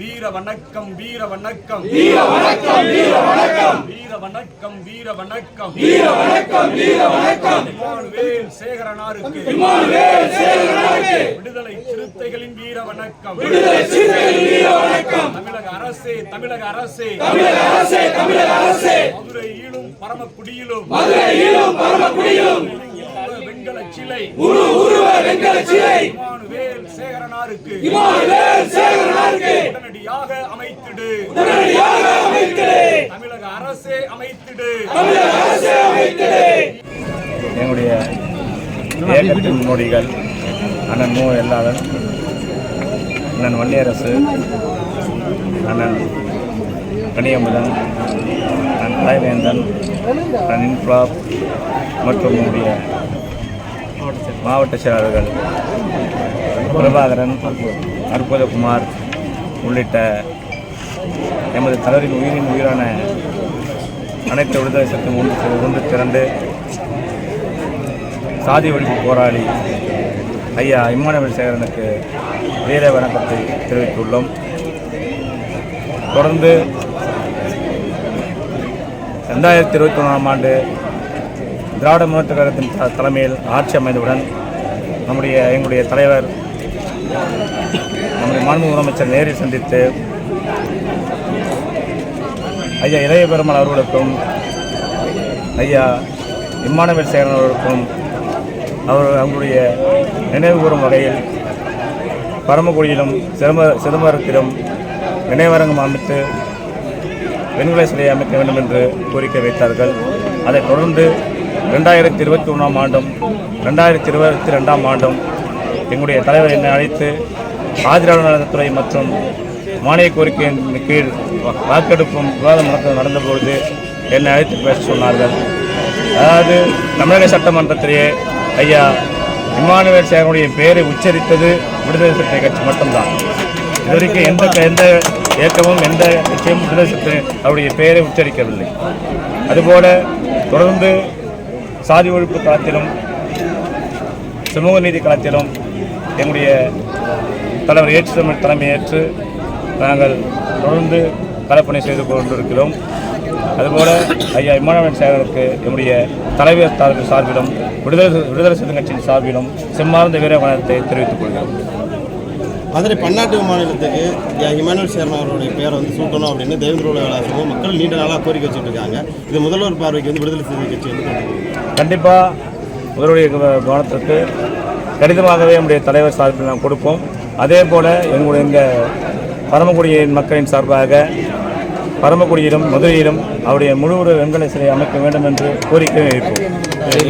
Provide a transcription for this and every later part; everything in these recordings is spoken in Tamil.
வீர வணக்கம் வீர வணக்கம். வீர வணக்கம் வீர வணக்கம். வீர வணக்கம் வீர வணக்கம். வீர வணக்கம் வீர வணக்கம். இமானுவேல் சேகரனாருக்கு. இமானுவேல் சேகரனாருக்கு. விடுதலை சிறுத்தைகளின் வீர வணக்கம். விடுதலை சிறுத்தைகளின் வீர வணக்கம். தமிழக அரசே தமிழக அரசே. தமிழக அரசே தமிழக அரசே. மதுரை ஈழும் பரமக்குடியிலும். மதுரை ஈழும் பரமக்குடியிலும். வெண்கல சிலை. உரு உருவ வெண்கல சிலை. இமானுவேல் சேகரனாருக்கு. இமானுவேல் சேகரனாருக்கு உடனடியாக அமைத்திடு. உடனடியாக அமைத்திடு. தமிழக அரசே அமைத்திடு. தமிழக அரசே அமைத்திடு. எங்களுடைய இயக்கத்தின் முன்னோடிகள் அண்ணன் மு. எல்லாளன் அண்ணன் வன்னியரசு அண்ணன் கனியமுதன் அண்ணன் கலைவேந்தன் அண்ணன் இன்ஃப்ளாப் மற்றும் நம்முடைய மாவட்ட செயலாளர்கள் பிரபாகரன் அற்புதகுமார் உள்ளிட்ட எமது தலைவரின் உயிரின் உயிரான அனைத்து விடுதலை சட்டம் ஒன்று ஒன்று திரண்டு சாதி ஒழிப்பு போராளி ஐயா இம்மானுவேல் சேகரனுக்கு வீர வணக்கத்தை தெரிவித்துள்ளோம். தொடர்ந்து ரெண்டாயிரத்தி இருபத்தி ஒன்றாம் ஆண்டு திராவிட முன்னேற்ற கழகத்தின் த- தலைமையில் ஆட்சி அமைந்தவுடன் நம்முடைய எங்களுடைய தலைவர் நம்முடைய மாண்பு முதலமைச்சர் நேரில் சந்தித்து ஐயா இளைய பெருமாள் அவர்களுக்கும் ஐயா இம்மானவேல் சேகரன் அவர்களுக்கும் அவர் அவங்களுடைய நினைவு கூறும் வகையில் பரமக்குடியிலும் சிதம்ப சிதம்பரத்திலும் நினைவரங்கம் அமைத்து வெண்கல சிலையை அமைக்க வேண்டும் என்று கோரிக்கை வைத்தார்கள். அதைத் தொடர்ந்து ரெண்டாயிரத்தி இருபத்தி ஒன்றாம் ஆண்டும் ரெண்டாயிரத்தி இருபத்தி ரெண்டாம் ஆண்டும் எங்களுடைய தலைவர் என்னை அழைத்து ஆதிராளர் நலத்துறை மற்றும் மானிய கோரிக்கையின் கீழ் வா- வாக்கெடுப்பும் விவாதம் நடத்த நடந்தபொழுது என்னை அழைத்து பேச சொன்னார்கள். அதாவது தமிழக சட்டமன்றத்திலேயே ஐயா இமானுவேல் சேகனுடைய பெயரை உச்சரித்தது விடுதலை சிறுத்தை கட்சி மட்டும்தான். இதுவரைக்கும் எந்த எந்த இயக்கமும் எந்த கட்சியும் விடுதலை சிறுத்தை அவருடைய பெயரை உச்சரிக்கவில்லை. அதுபோல தொடர்ந்து சாதி ஒழிப்பு களத்திலும் சமூக நீதி களத்திலும் எங்களுடைய தலைவர் ஏற்று தமிழ் தலைமையேற்று நாங்கள் தொடர்ந்து களப்பணி செய்து கொண்டிருக்கிறோம். அதுபோல ஐயா இம்மானுவேல் சேகருக்கு எங்களுடைய தலைவர் சார்பு சார்பிலும் விடுதலை விடுதலை சிறுத்தை கட்சியின் சார்பிலும் செம்மார்ந்த வீர வணக்கத்தை தெரிவித்துக் கொள்கிறோம். மதுரை பன்னாட்டு மாநிலத்துக்கு இமானுவல் சேர்மன் அவருடைய பேரை வந்து சூட்டணும் அப்படின்னு தேவேந்திர விலாசமும் மக்கள் நீண்ட நாளாக கோரிக்கை வச்சுட்டு இருக்காங்க இது முதல்வர் பார்வைக்கு வந்து விடுதலை சிறுத்தை கட்சி வந்து. கண்டிப்பாக முதலுடைய கவ- கவனத்திற்கு கடிதமாகவே நம்முடைய தலைவர் சார்பில் நாம் கொடுப்போம். அதே போல் எங்களுடைய இந்த பரமக்குடியின் மக்களின் சார்பாக பரமக்குடியிலும் மதுரையிலும் அவருடைய முழு உருவ வெண்கல சிலை அமைக்க வேண்டும் என்று கோரிக்கை வைப்போம். அது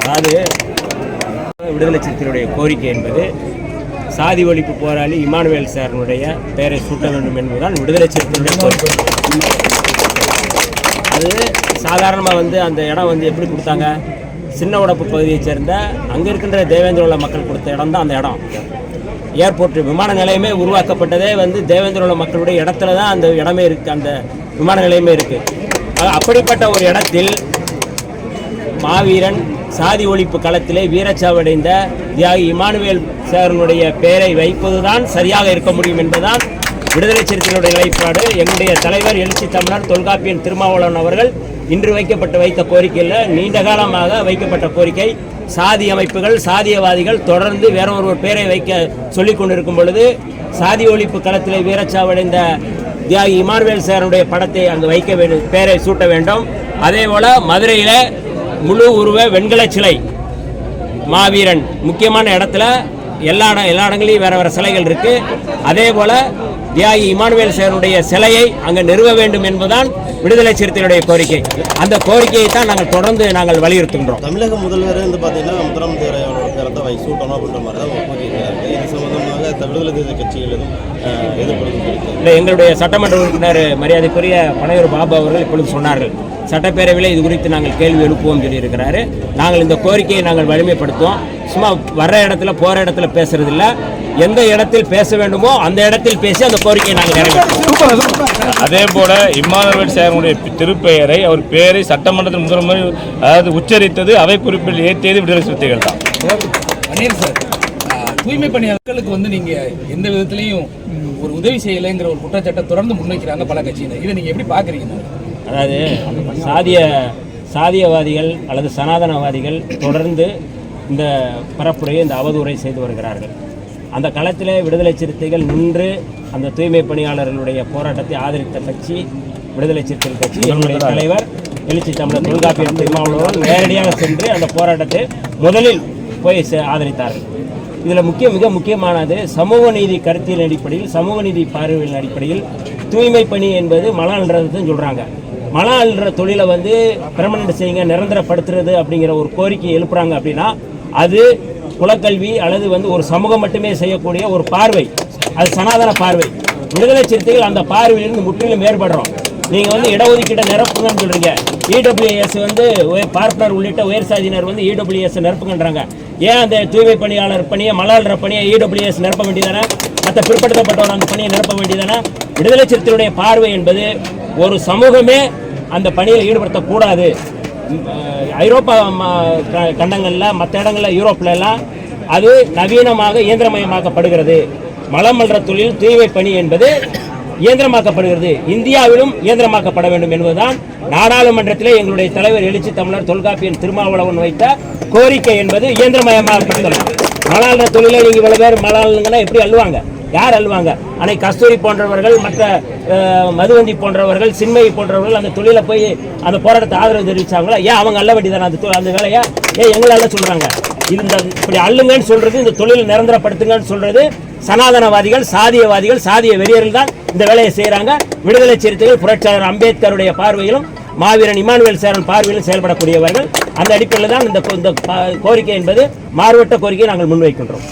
அதாவது விடுதலை சிறுத்தைகளுடைய கோரிக்கை என்பது சாதி ஒழிப்பு போராளி இமானுவேல் சாரனுடைய பெயரை சூட்ட வேண்டும் என்பதுதான் விடுதலை சிறுத்தைகளுடைய கோரிக்கை. அது சாதாரணமாக வந்து அந்த இடம் வந்து எப்படி கொடுத்தாங்க? சின்ன உடப்பு பகுதியைச் சேர்ந்த அங்கே இருக்கின்ற தேவேந்திரோல மக்கள் கொடுத்த இடம் தான் அந்த இடம். ஏர்போர்ட் விமான நிலையமே உருவாக்கப்பட்டதே வந்து தேவேந்திரோல மக்களுடைய இடத்துல தான் அந்த இடமே இருக்குது அந்த விமான நிலையமே இருக்குது அப்படிப்பட்ட ஒரு இடத்தில் மாவீரன் சாதி ஒழிப்பு களத்திலே வீரச்சாவடைந்த தியாகி இமானுவேல் சேரனுடைய பெயரை வைப்பதுதான் சரியாக இருக்க முடியும் என்பதுதான் விடுதலை சிறுத்தைகளுடைய நிலைப்பாடு. எங்களுடைய தலைவர் எழுச்சி தமிழர் தொல்காப்பியன் திருமாவளவன் அவர்கள் இன்று வைக்கப்பட்டு வைத்த கோரிக்கையில் நீண்ட காலமாக வைக்கப்பட்ட கோரிக்கை. சாதி அமைப்புகள் சாதியவாதிகள் தொடர்ந்து வேற ஒருவர் பெயரை வைக்க சொல்லிக் கொண்டிருக்கும் பொழுது சாதி ஒழிப்பு களத்தில் வீரச்சாவடைந்த தியாகி இமானுவேல் சாருடைய படத்தை அங்கு வைக்க வேண்டும் பெயரை சூட்ட வேண்டும். அதே போல மதுரையில் முழு உருவ வெண்கல சிலை மாவீரன் முக்கியமான இடத்துல எல்லா இடம் எல்லா இடங்களையும் வேறு வேறு சிலைகள் இருக்குது அதே போல் தியாகி இமானுவேல் சேருடைய சிலையை அங்கே நிறுவ வேண்டும் என்பதுதான் விடுதலை சிறுத்தைகளுடைய கோரிக்கை. அந்த கோரிக்கையை தான் நாங்கள் தொடர்ந்து நாங்கள் வலியுறுத்துகின்றோம். தமிழக முதல்வர் வந்து பார்த்தீங்கன்னா முதலமைச்சர் மாதிரி தான் ஒரு கோரிக்கை இருக்கு இது சம்பந்தமாக விடுதலை சிறுத்தை கட்சிகள் எதுவும் எதிர்ப்பு இல்லை எங்களுடைய சட்டமன்ற உறுப்பினர் மரியாதைக்குரிய பனையூர் பாபு அவர்கள் இப்பொழுது சொன்னார்கள். சட்டப்பேரவையில் இது குறித்து நாங்கள் கேள்வி எழுப்புவோம் சொல்லியிருக்கிறாரு. நாங்கள் இந்த கோரிக்கையை நாங்கள் வலிமைப்படுத்துவோம். சும்மா வர்ற இடத்துல போகிற இடத்துல பேசுறது இல்ல எந்த இடத்தில் பேச வேண்டுமோ அந்த இடத்தில் பேசி அந்த கோரிக்கையை நாங்கள் நிறைவேற்றுவோம். அதே போல இம்மானுவேல் சேகனுடைய திருப்பெயரை அவர் பெயரை சட்டமன்றத்தில் முதல் முறை அதாவது உச்சரித்தது அவை குறிப்பில் ஏற்றியது விடுதலை சிறுத்தைகள் தான். பன்னீர் சார் தூய்மை பணியாளர்களுக்கு வந்து நீங்க எந்த விதத்திலையும் ஒரு உதவி செய்யலைங்கிற ஒரு குற்றச்சாட்டை தொடர்ந்து முன்வைக்கிறாங்க பல கட்சியினர். இதை நீங்க எப்படி பாக்குறீங்க அதாவது சாதிய சாதியவாதிகள் அல்லது சனாதனவாதிகள் தொடர்ந்து இந்த பரப்புரையை இந்த அவதூறை செய்து வருகிறார்கள். அந்த களத்திலே விடுதலை சிறுத்தைகள் நின்று அந்த தூய்மை பணியாளர்களுடைய போராட்டத்தை ஆதரித்த கட்சி விடுதலை சிறுத்தைகள் கட்சி என்னுடைய தலைவர் எழுச்சி தமிழர் தொல்காப்பியர் திருமாவளவன் நேரடியாக சென்று அந்த போராட்டத்தை முதலில் போய் சே- ஆதரித்தார்கள் இதில் முக்கிய மிக முக்கியமானது சமூக நீதி கருத்தியல் அடிப்படையில் சமூக நீதி பார்வையின் அடிப்படையில் தூய்மை பணி என்பது மலம் அல்றதுன்னு சொல்கிறாங்க மலம் அல்ற தொழிலை வந்து பெர்மனண்ட் செய்யுங்க நிரந்தரப்படுத்துறது அப்படிங்கிற ஒரு கோரிக்கை எழுப்புறாங்க அப்படின்னா அது குலக்கல்வி அல்லது வந்து ஒரு சமூகம் மட்டுமே செய்யக்கூடிய ஒரு பார்வை. அது சனாதன பார்வை. விடுதலை சிறுத்தைகள் அந்த பார்வையிலிருந்து முற்றிலும் வேறுபடுறோம். நீங்கள் வந்து இடஒதுக்கீட்டை நிரப்புங்கன்னு சொல்கிறீங்க இடபிள்யூஎஸ் வந்து பார்ப்பனர் உள்ளிட்ட உயர் சாதியினர் வந்து இடபிள்யூஎஸ் நிரப்புகின்றாங்க ஏன் அந்த தூய்மை பணியாளர் பணியை மலாளர் பணியை இடபிள்யூஎஸ் நிரப்ப வேண்டியதானே மற்ற பிற்படுத்தப்பட்டவர் அந்த பணியை நிரப்ப வேண்டியதானே விடுதலை சிறுத்தையுடைய பார்வை என்பது ஒரு சமூகமே அந்த பணியில் ஈடுபடுத்தக்கூடாது. ஐரோப்பா ம- க- கண்டங்களில் மற்ற இடங்களில் யூரோப்ல அது நவீனமாக இயந்திரமயமாக்கப்படுகிறது. மலம் மன்ற தொழில் தூய்மை பணி என்பது இயந்திரமாக்கப்படுகிறது. இந்தியாவிலும் இயந்திரமாக்கப்பட வேண்டும் என்பதுதான் நாடாளுமன்றத்திலே எங்களுடைய தலைவர் எழுச்சி தமிழர் தொல்காப்பியன் திருமாவளவன் வைத்த கோரிக்கை என்பது இயந்திரமயமாக்கப்படுதல் மலாள தொழிலை நீங்கள் இவ்வளோ பேர் மலாளங்கன்னா எப்படி அள்ளுவாங்க? யார் அள்ளுவாங்க? அன்னை கஸ்தூரி போன்றவர்கள் மற்ற மதுவந்தி போன்றவர்கள் சின்மை போன்றவர்கள் அந்த தொழிலை போய் அந்த போராட்டத்தை ஆதரவு தெரிவிச்சாங்களா? ஏன் அவங்க அல்ல வேண்டியதானே அந்த அந்த வேலையை? ஏன் எங்களை சொல்கிறாங்க இந்த இப்படி அள்ளுங்கன்னு சொல்றது இந்த தொழிலை நிரந்தரப்படுத்துங்கன்னு சொல்றது சனாதனவாதிகள் சாதியவாதிகள் சாதிய வெறியர்கள் தான் இந்த வேலையை செய்கிறாங்க விடுதலை சிறுத்தைகள் புரட்சியாளர் அம்பேத்கருடைய பார்வையிலும் மாவீரன் இமானுவேல் சேரன் பார்வையிலும் செயல்படக்கூடியவர்கள். அந்த அடிப்படையில் தான் இந்த இந்த கோரிக்கை என்பது மாறுபட்ட கோரிக்கையை நாங்கள் முன்வைக்கின்றோம்.